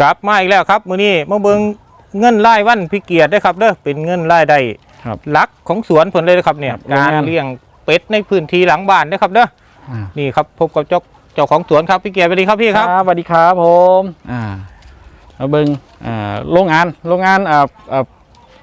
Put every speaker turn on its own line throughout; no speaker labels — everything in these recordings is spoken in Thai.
กลับมาอีกแล้วครับมื้อนี้มาเบิ่งเงินรายวันพี่เกียรติเด้อครับเด้อเป็นเงินรายได้
ครับ
หลักของสวนผลเลยนะครับเนี่ย
ครับ
การ
โรงงาน
เลี้ยงเป็ดในพื้นที่หลังบ้านเด้อครับเด้อ
อ่า
นี่ครับพบกับเจ้าเจ้าของสวนครับพี่เกียรติสวัสดีครับพี่ครับ
สวัสดีครับผมอ่ามาเบิงอ่าโรงงานโรงงานอ่าอ่า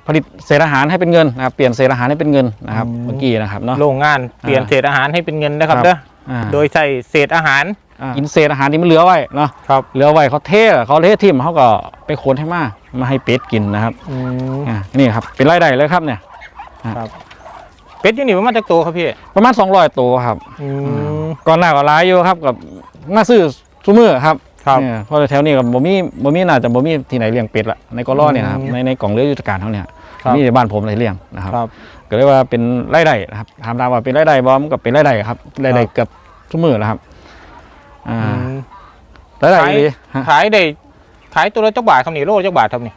ผลิตเศษอาหารให้เป็นเงินนะครับเปลี่ยนเศษอาหารให้เป็นเงินนะครับ
อืม
เมื่อกี้นะครับเนาะ
โรงงานเปลี่ยน
อ่า
เศษอาหารให้เป็นเงินนะครับ
ครับ
เด้อ
อ่า
โดยใช้เศษอาหาร
อ่า กินเศษอาหารที่มันเหลือไว้เนาะ
ครับ
เหลือไว้เขาเทเขาเททิ่มเขาก็ไปโคนให้มามาให้เป็ดกินนะครับ
อืม
อ่านี่ครับเป็นรายได้เลยครับเนี่ย
เป็ดอยู่นี่ประมาณจักตัวครับพี่
ประมาณ200ตัวครับ
อืม
ก่อนหน้าก็ร้ายอยู่ครับกับมาซื้อซุมือครับ
ครับ
เนี่ยเพราะแถวนี้กับบ่มีบ่มีน่าจะบ่มีที่ไหนเลี้ยงเป็ดละในกอล่อเนี่ยนะครับ
อืม
ในในกล่องเรือยุทธการเขาเนี่ย
ครับ
มีแต่บ้านผมเลยเลี้ยงนะครับ
ครับ
ก็เรียกว่าเป็นรายได้นะครับถามตามว่าเป็นรายได้บ่มันก็เป็นรายได้ครับรายได้เกือบทุกมื้อแล้วครับ อ่า
อืม
รายได้
ขาย
ดีฮะ
ขายได้ขายตัวละจักบาทครับนี่โลละจักบาทครับนี่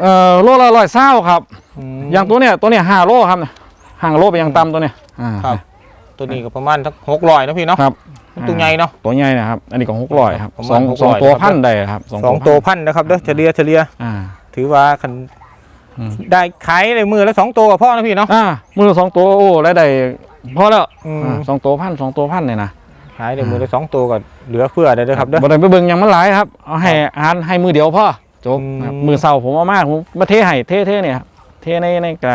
เอ่อโลละร้อยเศร้าครับ
อืม
อย่างตัวเนี้ยตัวเนี้ยห้าโลครับห่างโลไปยังต่ำตัวเนี้ยอ่า
ครับ ตัวนี้ก็ประมาณสักหกร้อยนะพี่เนาะ
ครับ
ตัวใหญ่เนาะ
ตัวใหญ่นะครับ อันนี้ของหกร้อยครับ
ประ
ส
มา
อ
ณ
ง
600
สองตัว
นะครับ
พันได้ครับ
สองตัวพันนะครับเด้อเฉลี่ยเฉลี่ย
อ่า
ถือว่าคัน
อืม
ได้ขายในมือละสองตัวกับพ่อนะพี่เนาะ
อ่ามือสองตัวโอ้รายได้พอแล้ว
อืม
อ่าสองตัวพันสองตัวพันเนี่ยนะ
ขายในมือละสองตัวก็เหลือเฟือได้เด้อครับเด้อ
บ่ได้ไปเบิ่งหยังมันหลายครับเอาให้อาหารให้มือเดียวพอจบ
อืม
ครับมือเศร้าผมเอามากผมมาเทให้เทเทเนี่ยครับเทในในกระ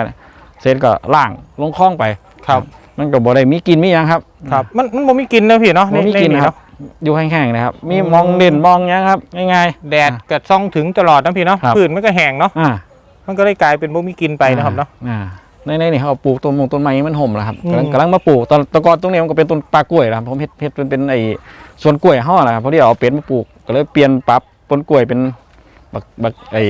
เสร็จก็ล่างลงคลองไป
ครับ
มันก็บ่ได้มีกินมีหยังครับ
ครับมันมันบ่มีกินนะพี่เนาะ
บ่มีกิน
ใค
รับ อยู่แห้งๆนะครับ มี
อืม
มองเด่นมองหยังครับง่าย
แดดก็ส่องถึงตลอดนะพี่เนาะ
ครับ
พืชมันก็แห้งเนาะ
ๆอ่า
มันก็ได้กลายเป็นบ่มีกินไปนะครับเนาะ
อ่า ในในนี่เขาเอาปลูกต้นมงต้นไม้มันห่มแล้วครับ
อืม
กำลังกำลังมาปลูกตอนแตะกอนตรงนี้มันก็เป็นต้นปลากล้วยแล้วครับผมเฮ็ดเฮ็ดเป็นเป็นไอ้สวนกล้วยเฮาแหละครับเพราะที่เอาเป็ดมาปลูกก็เลยเปลี่ยนปรับต้นกล้วยเป็นบักบักไอ้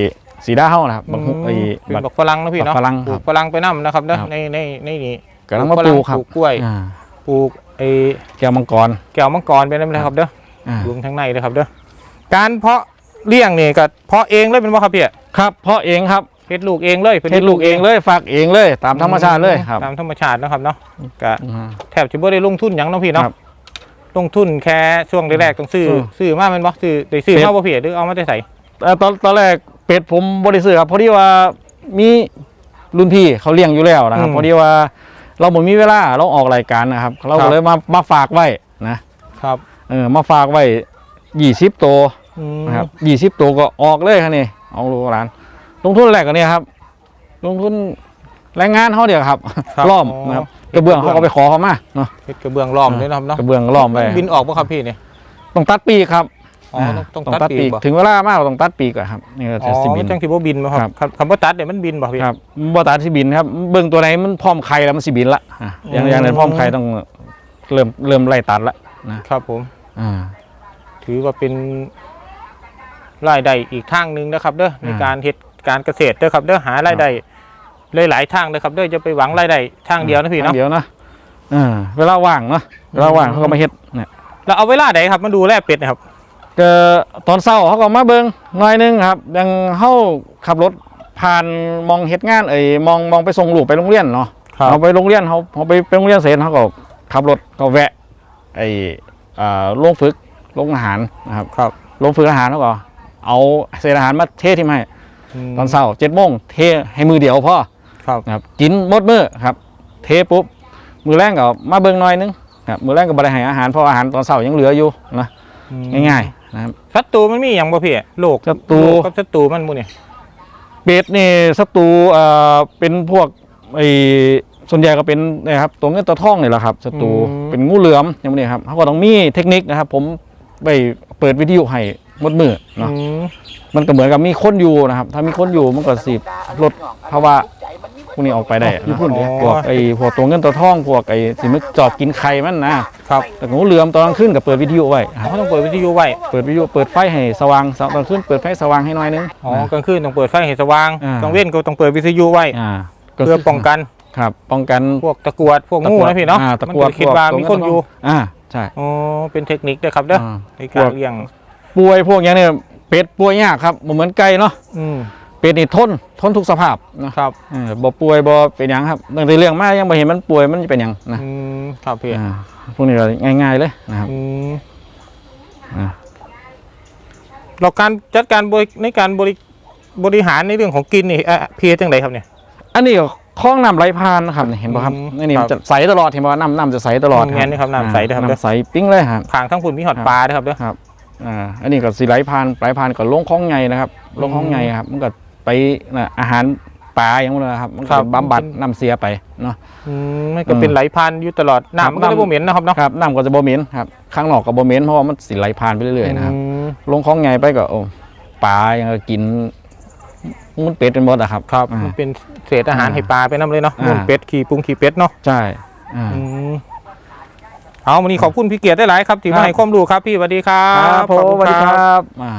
สีดาเฮานะครับบักฮุไอ้
เป็น
บัก
บักฝรั่งนะพี่เนาะ
บักฝรั่ง
ปลู
ครั
ก
บ
ฝรั่งไปนํนะครับเนาะ
ครับ
ในในในนี่
กำลังมาปลูกครับ
ปลูกกล้วย
อ่า
ปลูกไอ้
แก้วมังกร
แก้วมังกรไปนั่นนะครับเด้อ
อ่า
รวมทั้งในนะครับเด้อการเพาะเลี้ยงนี่ก็เพาะเองเลยเป็นว่าครับพี่
ครับเพาะเองครับ
เพชรลูกเองเลย
เฮ็ดลูกเองเลยฝากเองเลย ตามธรรมชาติเลยครับ
ตามธรรมชาตินะครับเนาะก็
อ่า
แทบจะไม่ได้ลงทุนหยังเนาะพี่เนาะ
ครับ
ลงทุนแค่ช่วงแรกๆต้องซื้อ
อืม
ซื้อมาแมันบ่ซื้อได้ซื้อมาบ่พี่หรือเอามาได้ใส่
เอ่อตอนตอนแรกเป็ดผมบริสุทธิ์ครับเพราะที่ว่ามีรุ่นพี่เขาเลี้ยงอยู่แล้วนะครับเพราะที่ว่าเราบ่มีเวลาเราออกรายการนะครับ เราก็เลยมามาฝากไว้นะครับเออมาฝากไว้ยี่สิบตัว
อืม
นะครับยี่สิบตัวก็ออกเลยครับนี่เอาลูกหลาน ลงทุนแรกกันเนี่ยครับ ลงทุนแรงงานเขาเดียวครับ
ครับ
ล้อมนะครับกระเบื้องเขาก็ไปขอเขามาเนาะ
เพชรกระเบื้องล้อมด้วยนะครับเนาะ
กระเบื้องล้อมไป
นบินออกบ่ครับพี่นี่
ต้องตัดปีกครับ
อ๋อต้องต้องตัดปีกบ่
ถึงเวลามากต้องตัดปีกอะครับนี่ก็
อ๋
จะ
อ
สิบิ
มัน
น
จังสิบ่บินบ่ครับ
ครับ
คำว่าตัดเนี่ยมันบินบ่พี่
ครับบ่ตัดสิบินครับเบิ่งตัวไหนมันพร้อมไข่แล้วมันสิบินละอะอย่าง
อืม
อย่างนั้นพร้อมไข่ต้องเริ่มเริ่มไล่ตัดละนะครับ
ผม
อ่า
ถือว่าเป็นรายได้อีกทางหนึ่งนะครับ เด้อใน
อ่า
การเฮ็ด การเกษตรเด้อครับเด้อหารายได้หลายๆทางเด้อครับเด้อจะไปหวังรายได้ทางเดียวนะพี่เนาะ
เดียวนะอ่าเวลาว่างเนาะเวลาว่างเขาก็มาเฮ็ดเนี่ย
แล้วเอาเวลาไหนครับมาดูแลเป็ดนะครับ
ก็ตอนเช้าเขาก็มาเบิ่งหน่อยหนึงครับ ยังเฮาขับรถผ่านมองเฮ็ดงานเอ้ยมองมองไปส่งลูกไปโรงเรียนเนาะเอาไปโรงเรียนเขาเขาไปไปโรงเรียนเสร็จเขาก็ขับรถก็แวะไอ้อ่าโรงฝึกโรงอาหารนะครับ
ครับ
โรงฝึกอาหารเขาก็เอาเศษอาหารมาเททิ้งให้ ตอนเช้าเจ็ดโมงเทให้มือเดียวพอ
ครับ
นะครับกินหมดมือครับ เทปุ๊บมือแรงก็มาเบิ่งหน่อยนึงครับมือแรงก็บริหารอาหารเพราะอาหารตอนเช้ายังเหลืออยู่นะง่ายๆนะครับ
ๆศัตรูมันมีอย่างบ่พี่โรค
ศัตรู
โคกับศัตรูมันหมู่นี่
เป็ดนี่ศัตรูเอ่อเป็นพวกไอ้ส่วนใหญ่ก็เป็นนะครับตัวเงินตัวทองนี่แหละครับศัตรูเป็นงูเหลือมอย่างนี้ครับเขาก็ต้องมีเทคนิคนะครับ ผมไปเปิดวิทยุให้หมดมือเนาะ
อื ม
มันก็เหมือนกับมีคนอยู่นะครับ ถ้ามีคนอยู่มันก็สิลดภาวะพวกนี้ออกไปได้นะพวกไอ้พวกตัวเงินตัวทองพวกไอ้สิมันจอบกินไข่มันนะครับแต่งูเหลือมตอนกลางคืนก็เปิดวิทยุไว้ครับ
เขาต้องเปิดวิทยุไว้
เปิดวิทยุเปิดไฟให้สว่างตอนกลางคืนเปิดไฟสว่างให้หน่อยนึง
อ๋อ
นะ
กลางคืนต้องเปิดไฟให้สว่าง
อ่าก
ลางเว้นก็ต้องเปิดวิทยุไว้
อ่า
เพื่อป้องกัน
ครับ ป้องกัน
พวกตะกรวดพวกงูนะพี่เนาะ
อ่ตะ
มัน
กรวด
จะคิดว่ามีคนอยู่
อ่าใช่
อ๋อเป็นเทคนิคเด้อครับเด้อ
อ่า
ในการเลี้ยง
ป่วยพวกอย่างเนี้ เป็ดป่วยยากครับบ่เหมือนไก่เนาะ
อืม
เป็ดนี่ทนทนทุกสภาพนะครับเออบ่ป่วยบ่เป็นหยังครับตั้งแต่เรื่องมายังบ่เห็นมันป่วยมันจะเป็นหยังนะ
อืมครับพี่
อ่าพวกนี้ก็ง่ายๆเลยนะครับ
อืม
อ่า
เราการจัดการบริในการบริบริหารในเรื่องของกินนี่อะเพียจังไดครับเนี่ย
อันนี้ก็คลองน้ำไหลผ่านนะครับเห็นป่ะครับ
อืม
อันนี้
ครั
มั
บ
นจะใสตลอดเห็นป่ะน้ำน้ำจะใสตลอด
อืมงั้นนะครับน้ำใสนะครับ
อ่าน้ำใสปิ้งเลยครับ
ทางทั้งคุณมีหอด
ครับ
ปลาด้วยครับเด้อ
ครับ อ่าอันนี้ก็สิไหลผ่านไหลผ่านก็ลงคลองไงนะครับลงคลองไงครับ มันก็ไปน่ะอาหารปลาอย่างนั้นนะครับ มันก็บำบัดน้ำเสียไปเนาะ
อืมมันก็เป็นไหลผ่านอยู่ตลอด
ครับ
น้ำมันก็เลย
น้ำ
บ่เหม็นนะครับเนาะ
ครับน้ำก็จะบ่เหม็นครับข้างนอกก็บ่เหม็นเพราะว่ามันสิไหลผ่านไปเรื่อยๆนะครับ
อืม
ลงคลองไงไปก็โอ้ปลายังก็กินมันเป็ดเป็นหมดอะครับ
ครับ
อ่า
มันเป็นเศษอาหาร
อ่า
ให้ปลาไปน้ำเลยเนาะ
อ่า
มูลเป็ด ขี่ปรุงขี่เป็ดเนาะ
ใช่อ่า
อืม เอาวันนี้ขอบคุณพี่เกียรติได้หลายครับที่
ครั
มา
บ
ให้ความรู้ครับพี่สวัสดีครับ
ครับผม
ขอบ
สวัส
ณ
ดีครับอ่า